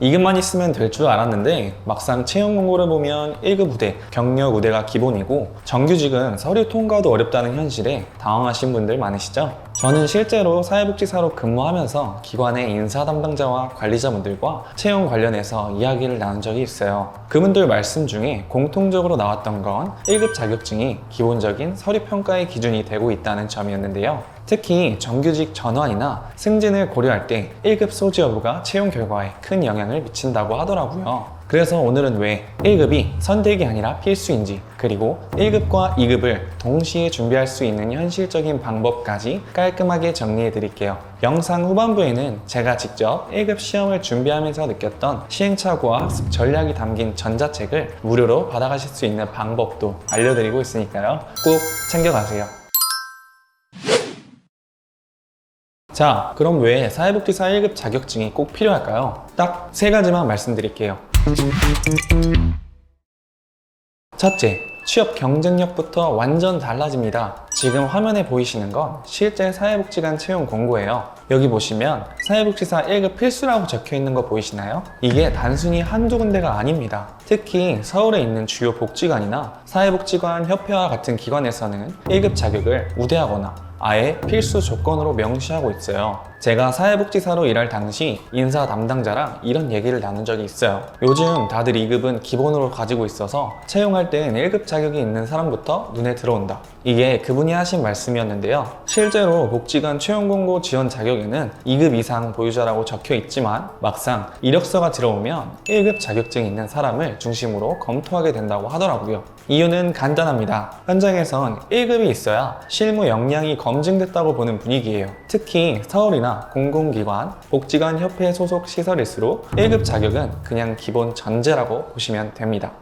2급만 있으면 될 줄 알았는데 막상 채용 공고를 보면 1급 우대, 경력 우대가 기본이고 정규직은 서류 통과도 어렵다는 현실에 당황하신 분들 많으시죠? 저는 실제로 사회복지사로 근무하면서 기관의 인사 담당자와 관리자분들과 채용 관련해서 이야기를 나눈 적이 있어요. 그분들 말씀 중에 공통적으로 나왔던 건 1급 자격증이 기본적인 서류 평가의 기준이 되고 있다는 점이었는데요. 특히 정규직 전환이나 승진을 고려할 때 1급 소지 여부가 채용 결과에 큰 영향을 미친다고 하더라고요. 그래서 오늘은 왜 1급이 선택이 아니라 필수인지 그리고 1급과 2급을 동시에 준비할 수 있는 현실적인 방법까지 깔끔하게 정리해 드릴게요. 영상 후반부에는 제가 직접 1급 시험을 준비하면서 느꼈던 시행착오와 학습 전략이 담긴 전자책을 무료로 받아가실 수 있는 방법도 알려드리고 있으니까요. 꼭 챙겨가세요. 자, 그럼 왜 사회복지사 1급 자격증이 꼭 필요할까요? 딱 세 가지만 말씀드릴게요. 첫째, 취업 경쟁력부터 완전 달라집니다. 지금 화면에 보이시는 건 실제 사회복지관 채용 공고예요. 여기 보시면 사회복지사 1급 필수라고 적혀 있는 거 보이시나요? 이게 단순히 한두 군데가 아닙니다. 특히 서울에 있는 주요 복지관이나 사회복지관 협회와 같은 기관에서는 1급 자격을 우대하거나 아예 필수 조건으로 명시하고 있어요. 제가 사회복지사로 일할 당시 인사 담당자랑 이런 얘기를 나눈 적이 있어요. 요즘 다들 2급은 기본으로 가지고 있어서 채용할 땐 1급 자격이 있는 사람부터 눈에 들어온다. 이게 그분이 하신 말씀이었는데요. 실제로 복지관 채용 공고 지원 자격에는 2급 이상 보유자라고 적혀 있지만 막상 이력서가 들어오면 1급 자격증이 있는 사람을 중심으로 검토하게 된다고 하더라고요. 이유는 간단합니다. 현장에선 1급이 있어야 실무 역량이 검증됐다고 보는 분위기예요. 특히 서울이나 공공기관, 복지관 협회 소속 시설일수록 1급 자격은 그냥 기본 전제라고 보시면 됩니다.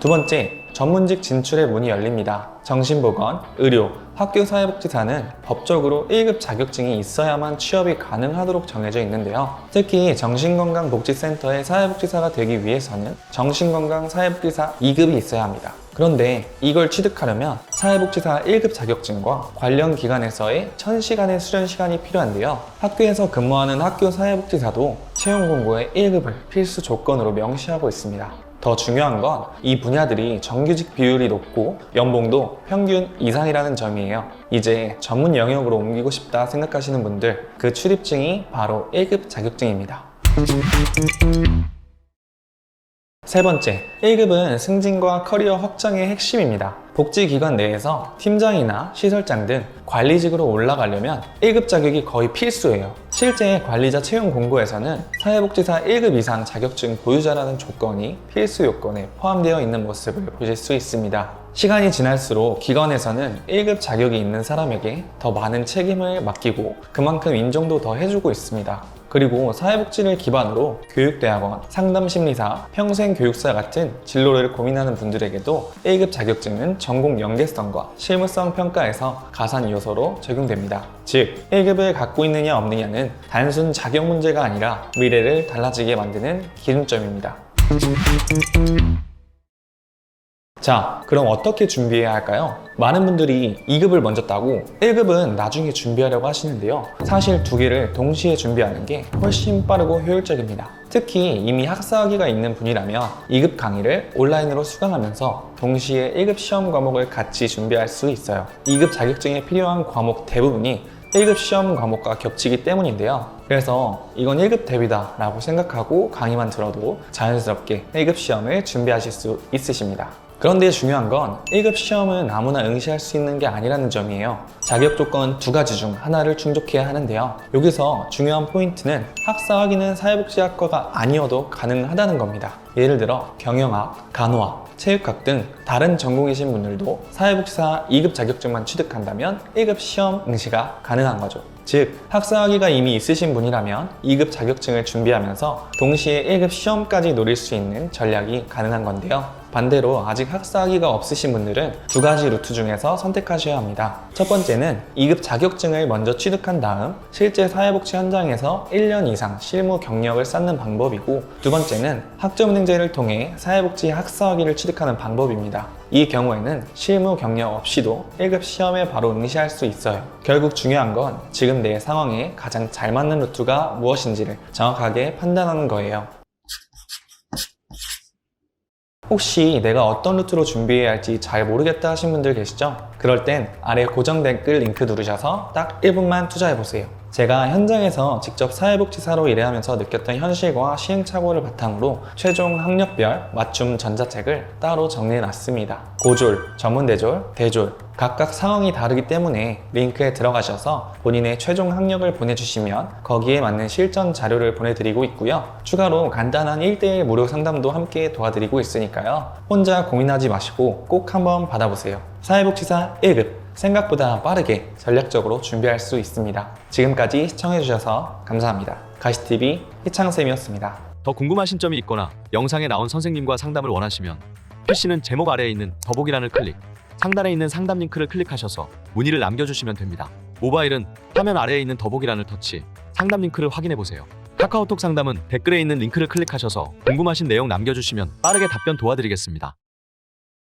두 번째, 전문직 진출의 문이 열립니다. 정신보건, 의료, 학교사회복지사는 법적으로 1급 자격증이 있어야만 취업이 가능하도록 정해져 있는데요. 특히 정신건강복지센터의 사회복지사가 되기 위해서는 정신건강사회복지사 2급이 있어야 합니다. 그런데 이걸 취득하려면 사회복지사 1급 자격증과 관련 기관에서의 1000시간의 수련 시간이 필요한데요. 학교에서 근무하는 학교 사회복지사도 채용 공고에 1급을 필수 조건으로 명시하고 있습니다. 더 중요한 건 이 분야들이 정규직 비율이 높고 연봉도 평균 이상이라는 점이에요. 이제 전문 영역으로 옮기고 싶다 생각하시는 분들 그 출입증이 바로 1급 자격증입니다. 세 번째, 1급은 승진과 커리어 확장의 핵심입니다. 복지기관 내에서 팀장이나 시설장 등 관리직으로 올라가려면 1급 자격이 거의 필수예요. 실제 관리자 채용 공고에서는 사회복지사 1급 이상 자격증 보유자라는 조건이 필수 요건에 포함되어 있는 모습을 보실 수 있습니다. 시간이 지날수록 기관에서는 1급 자격이 있는 사람에게 더 많은 책임을 맡기고 그만큼 인정도 더 해주고 있습니다. 그리고 사회복지를 기반으로 교육대학원, 상담심리사, 평생교육사 같은 진로를 고민하는 분들에게도 1급 자격증은 전공 연계성과 실무성 평가에서 가산 요소로 적용됩니다. 즉, 1급을 갖고 있느냐 없느냐는 단순 자격 문제가 아니라 미래를 달라지게 만드는 기준점입니다. 자, 그럼 어떻게 준비해야 할까요? 많은 분들이 2급을 먼저 따고 1급은 나중에 준비하려고 하시는데요. 사실 두 개를 동시에 준비하는 게 훨씬 빠르고 효율적입니다. 특히 이미 학사학위가 있는 분이라면 2급 강의를 온라인으로 수강하면서 동시에 1급 시험 과목을 같이 준비할 수 있어요. 2급 자격증에 필요한 과목 대부분이 1급 시험 과목과 겹치기 때문인데요. 그래서 이건 1급 대비다 라고 생각하고 강의만 들어도 자연스럽게 1급 시험을 준비하실 수 있으십니다. 그런데 중요한 건 1급 시험은 아무나 응시할 수 있는 게 아니라는 점이에요. 자격 조건 두 가지 중 하나를 충족해야 하는데요. 여기서 중요한 포인트는 학사 학위는 사회복지학과가 아니어도 가능하다는 겁니다. 예를 들어 경영학, 간호학, 체육학 등 다른 전공이신 분들도 사회복지사 2급 자격증만 취득한다면 1급 시험 응시가 가능한 거죠. 즉, 학사학위가 이미 있으신 분이라면 2급 자격증을 준비하면서 동시에 1급 시험까지 노릴 수 있는 전략이 가능한 건데요. 반대로 아직 학사학위가 없으신 분들은 두 가지 루트 중에서 선택하셔야 합니다. 첫 번째는 2급 자격증을 먼저 취득한 다음 실제 사회복지 현장에서 1년 이상 실무 경력을 쌓는 방법이고 두 번째는 학점은행제를 통해 사회복지 학사학위를 취득하는 방법입니다. 이 경우에는 실무 경력 없이도 1급 시험에 바로 응시할 수 있어요. 결국 중요한 건 지금 내 상황에 가장 잘 맞는 루트가 무엇인지를 정확하게 판단하는 거예요. 혹시 내가 어떤 루트로 준비해야 할지 잘 모르겠다 하신 분들 계시죠? 그럴 땐 아래 고정 댓글 링크 누르셔서 딱 1분만 투자해보세요. 제가 현장에서 직접 사회복지사로 일하면서 느꼈던 현실과 시행착오를 바탕으로 최종 학력별 맞춤 전자책을 따로 정리해놨습니다. 고졸, 전문대졸, 대졸 각각 상황이 다르기 때문에 링크에 들어가셔서 본인의 최종 학력을 보내주시면 거기에 맞는 실전 자료를 보내드리고 있고요. 추가로 간단한 1대1 무료 상담도 함께 도와드리고 있으니까요. 혼자 고민하지 마시고 꼭 한번 받아보세요. 사회복지사 1급 생각보다 빠르게 전략적으로 준비할 수 있습니다. 지금까지 시청해주셔서 감사합니다. 가시TV 희창쌤이었습니다. 더 궁금하신 점이 있거나 영상에 나온 선생님과 상담을 원하시면 PC는 제목 아래에 있는 더보기란을 클릭, 상단에 있는 상담 링크를 클릭하셔서 문의를 남겨주시면 됩니다. 모바일은 화면 아래에 있는 더보기란을 터치, 상담 링크를 확인해 보세요. 카카오톡 상담은 댓글에 있는 링크를 클릭하셔서 궁금하신 내용 남겨주시면 빠르게 답변 도와드리겠습니다.